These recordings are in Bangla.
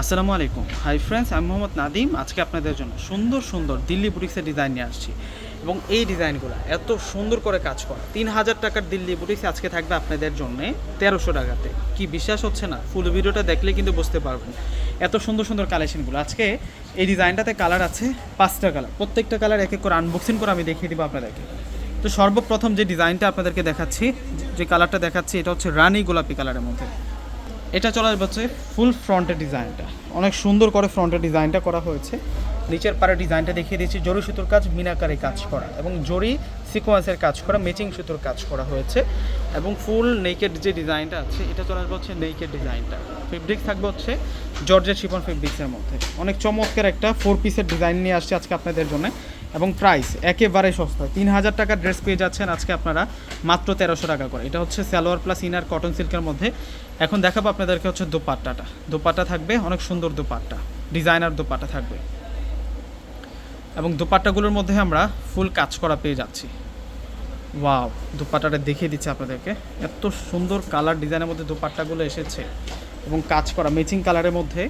আসসালামু আলাইকুম। হাই ফ্রেন্ডস আমি মোহাম্মদ নাদিম আজকে আপনাদের জন্য সুন্দর সুন্দর দিল্লি বুটিক্সের ডিজাইন নিয়ে আসছি। এবং এই ডিজাইনগুলো এত সুন্দর করে কাজ করা। তিন হাজার টাকার দিল্লি বুটিক্স আজকে থাকবে আপনাদের জন্য তেরোশো টাকাতে। কি বিশ্বাস হচ্ছে না? ফুল ভিডিওটা দেখলে কিন্তু বুঝতে পারবেন। এত সুন্দর সুন্দর কালেকশনগুলো আজকে এই ডিজাইনটাতে কালার আছে পাঁচটা কালার প্রত্যেকটা কালার এক এক করে আনবক্সিং করে আমি দেখিয়ে দিব আপনাদেরকে। তো সর্বপ্রথম যে ডিজাইনটা আপনাদেরকে দেখাচ্ছি, যে কালারটা দেখাচ্ছি, এটা হচ্ছে রানি গোলাপি কালারের মধ্যে। এটা চলে আসবে হচ্ছে ফুল ফ্রন্টের ডিজাইনটা অনেক সুন্দর করে ফ্রন্টের ডিজাইনটা করা হয়েছে। নিচের পারে ডিজাইনটা দেখিয়ে দিচ্ছি। জরি সুতোর কাজ, মিনাকারে কাজ করা এবং জরি সিকোয়েন্সের কাজ করা ম্যাচিং সুতোর কাজ করা হয়েছে এবং ফুল নেকের যে ডিজাইনটা আছে, এটা চলে আসবে হচ্ছে নেকের ডিজাইনটা ফেব্রিক থাকবে হচ্ছে জর্জের শিপন ফেব্রিক্সের মধ্যে। অনেক চমৎকার একটা ফোর পিসের ডিজাইন নিয়ে আসছে আজকে আপনাদের জন্য। এবং প্রাইস একেবারে সস্তা। তিন হাজার টাকার ড্রেস পেয়ে যাচ্ছেন আজকে আপনারা মাত্র তেরোশো টাকা করে। এটা হচ্ছে সালোয়ার প্লাস ইনার কটন সিল্কের মধ্যে। এখন দেখাবো আপনাদেরকে হচ্ছে দোপাট্টাটা। দোপাট্টা থাকবে, অনেক সুন্দর দোপাট্টা। ডিজাইনার দোপাট্টা থাকবে। এবং দোপাট্টাগুলোর মধ্যে আমরা ফুল কাজ করা পেয়ে যাচ্ছি। ওয়াও দোপাট্টাটা দেখিয়ে দিচ্ছি আপনাদেরকে। এত সুন্দর কালার ডিজাইনের মধ্যে দোপাট্টাগুলো এসেছে। এবং কাজ করা ম্যাচিং কালারের মধ্যে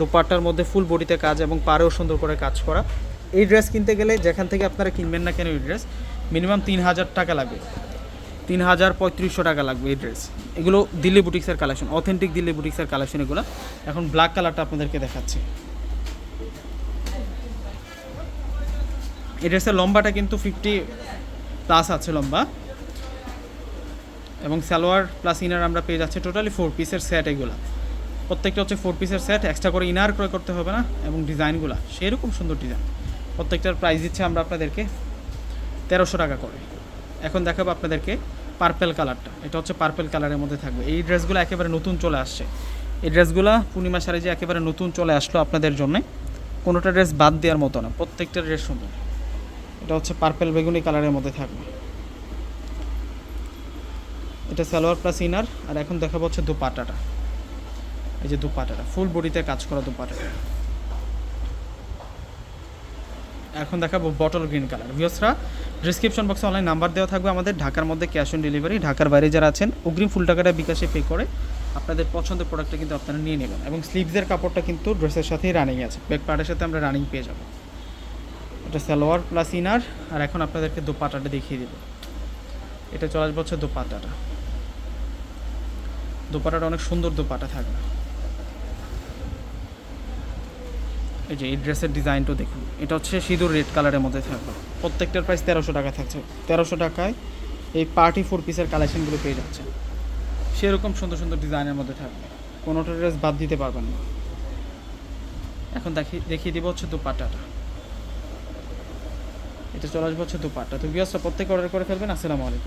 দোপাট্টার মধ্যে ফুল বডিতে কাজ এবং পাড়েও সুন্দর করে কাজ করা। এই ড্রেস কিনতে গেলে যেখান থেকে আপনারা কিনবেন না কেন এই ড্রেস, মিনিমাম তিন হাজার টাকা লাগবে। তিন হাজার পঁয়ত্রিশশো টাকা লাগবে এই ড্রেস। এগুলো দিল্লি বুটিক্সের কালেকশন, অথেন্টিক দিল্লি বুটিক্সের কালেকশন এগুলো। এখন ব্ল্যাক কালারটা আপনাদেরকে দেখাচ্ছি। এই ড্রেসের লম্বাটা কিন্তু ফিফটি প্লাস আছে লম্বা। এবং সালোয়ার প্লাস ইনার আমরা পেয়ে যাচ্ছি টোটালি ফোর পিসের সেট এগুলো। প্রত্যেকটা হচ্ছে ফোর পিসের সেট এক্সট্রা করে ইনার ক্রয় করতে হবে না, এবং ডিজাইনগুলো সেরকম সুন্দর ডিজাইন প্রত্যেকটার প্রাইস দিচ্ছে আমরা আপনাদেরকে তেরোশো টাকা করে। এখন দেখাবো আপনাদেরকে পার্পেল কালারটা এটা হচ্ছে পার্পেল কালারের মধ্যে থাকবে। এই ড্রেসগুলো একেবারে নতুন চলে আসছে। এই ড্রেসগুলো পূর্ণিমা সারে যে একেবারে নতুন চলে আসলো আপনাদের জন্যে, কোনোটা ড্রেস বাদ দেওয়ার মতো না। প্রত্যেকটা ড্রেস সুন্দর। এটা হচ্ছে পার্পেল বেগুনি কালারের মধ্যে থাকবে। এটা সালোয়ার প্লাস ইনার আর এখন দেখাবো হচ্ছে দুপাটাটা। এই যে দুপাটাটা। ফুল বডিতে কাজ করা দুপাটাটা। এখন দেখাবো বটল গ্রিন কালার ভিওসরা ডিসক্রিপশন বক্সে অনলাইন নাম্বার দেওয়া থাকবে আমাদের। ঢাকার মধ্যে ক্যাশ অন ডেলিভারি ঢাকার বাইরে যারা আছেন, অগ্রিম ফুল টাকাটা বিকাশে পে করে আপনাদের পছন্দের প্রোডাক্টটা কিন্তু আপনারা নিয়ে নেবেন। এবং স্লিভসের কাপড়টা কিন্তু ড্রেসের সাথেই রানিং আছে। ব্যাক পার্টের সাথে আমরা রানিং পেয়ে যাব। এটা সালোয়ার প্লাস ইনার আর এখন আপনাদেরকে দোপাটাটা দেখিয়ে দেবো। এটা চলে আসবে হচ্ছে দোপাটাটা দোপাটাটা অনেক সুন্দর দোপাটা থাকবে। এই যে এই ড্রেসের ডিজাইনটা দেখুন। এটা হচ্ছে সিঁদুর রেড কালারের মধ্যে থাকবে। প্রত্যেকটার প্রাইস তেরোশো টাকা থাকছে। তেরোশো টাকায় এই পার্টি ফোর পিসের কালেকশনগুলো পেয়ে যাচ্ছে সেরকম সুন্দর সুন্দর ডিজাইনের মধ্যে থাকবে। কোনোটা ড্রেস বাদ দিতে পারবেন না। এখন দেখি, দেখিয়ে দিব হচ্ছে দোপাটাটা এটা চলে আসবে হচ্ছে দোপাট্টা। তো বিয়াসটা প্রত্যেকে অর্ডার করে ফেলবেন। আসসালামু আলাইকুম।